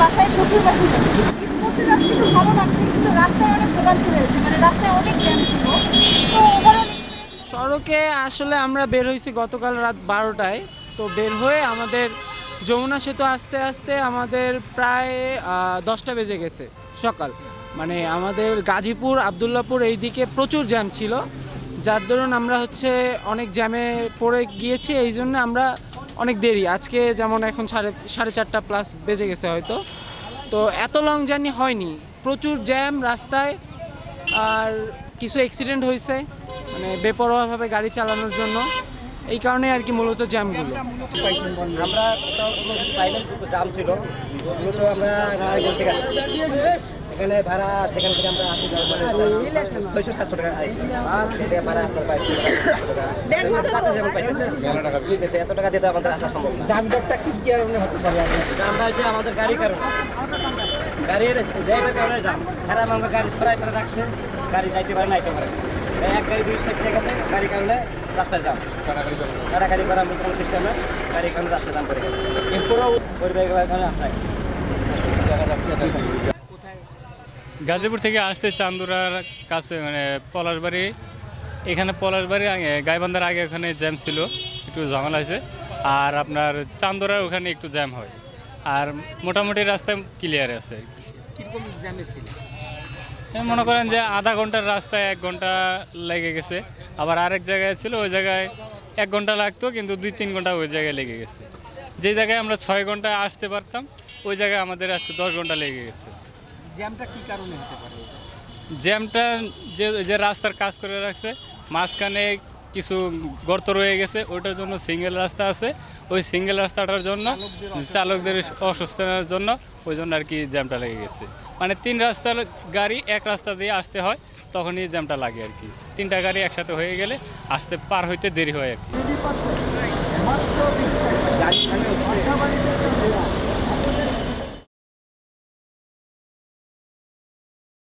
বাসায় শ্বশুর করতে যাচ্ছি তো ভালো লাগছে, কিন্তু রাস্তায় অনেক ভোগান্তি মানে রাস্তায় অনেক জ্যাম ছিল। তো সড়কে আসলে আমরা বের হয়েছি গতকাল রাত বারোটায়। তো বের হয়ে আমাদের যমুনা সেতু আস্তে আস্তে আমাদের প্রায় দশটা বেজে গেছে সকাল। মানে আমাদের গাজীপুর, আবদুল্লাপুর এই দিকে প্রচুর জ্যাম ছিল। যার দরুন আমরা হচ্ছে অনেক জ্যামে পড়ে গিয়েছি, এই জন্য আমরা অনেক দেরি। আজকে যেমন এখন সাড়ে সাড়ে চারটা প্লাস বেজে গেছে হয়তো। তো এত লং জার্নি হয়নি। প্রচুর জ্যাম রাস্তায়, আর কিছু অ্যাক্সিডেন্ট হয়েছে মানে বেপরোয়াভাবে গাড়ি চালানোর জন্য। এই কারণে আর কি মূলত জ্যামগুলো আমরা ছিল। আমরা। এখানে ভাড়া সেখান থেকে আমরা আসি ছয়শো সাতশো টাকা ভাড়া আপনার পাইছি এত টাকা দিতে আমাদের আসা সম্ভব যানজটটা কি কারণে হতে পারে আমরা যে আমাদের গাড়ি কারণ। গাড়ির ড্রাইভার কারণে যাম খারাপ আমরা গাড়ি সরাই করে রাখছে। গাড়ি যাইতে পারে নাইতে পারে এক গাড়ি দুই সাইড থেকে গেছে। গাড়ি কারণে রাস্তায় যাম কাটাকাটি করা কোনো সিস্টেম না। গাড়ি কারণে রাস্তায় যাম করে গেছে এরপরেও পরিবার কারণে রাস্তায়। গাজীপুর থেকে আসতে চান্দুরার কাছে মানে পলাশবাড়ি। এখানে পলাশবাড়ি গাইবান্ধার আগে ওখানে জ্যাম ছিল একটু ঝামেলা হয়েছে। আর আপনার চান্দুরার ওখানে একটু জ্যাম হয়। আর মোটামুটি রাস্তা ক্লিয়ার আছে। মনে করেন যে আধা ঘণ্টার রাস্তায় এক ঘণ্টা লেগে গেছে। আবার আরেক জায়গায় ছিল ওই জায়গায় এক ঘণ্টা লাগতো কিন্তু দুই তিন ঘণ্টা ওই জায়গায় লেগে গেছে। যে জায়গায় আমরা ছয় ঘন্টায় আসতে পারতাম ওই জায়গায় আমাদের আজকে দশ ঘণ্টা লেগে গেছে। জ্যামটা কি কারণে হতে পারে? জ্যামটা যে যে রাস্তার কাজ করে রাখছে মাঝখানে কিছু গর্ত রয়ে গেছে ওইটার জন্য সিঙ্গেল রাস্তা আছে। ওই সিঙ্গেল রাস্তাটার জন্য চালকদের অসুস্থতার জন্য ওই জন্য আর কি জ্যামটা লেগে গেছে। মানে তিন রাস্তার গাড়ি এক রাস্তা দিয়ে আসতে হয় তখনই জ্যামটা লাগে আর কি। তিনটা গাড়ি একসাথে হয়ে গেলে আসতে পার হইতে দেরি হয় আর কি।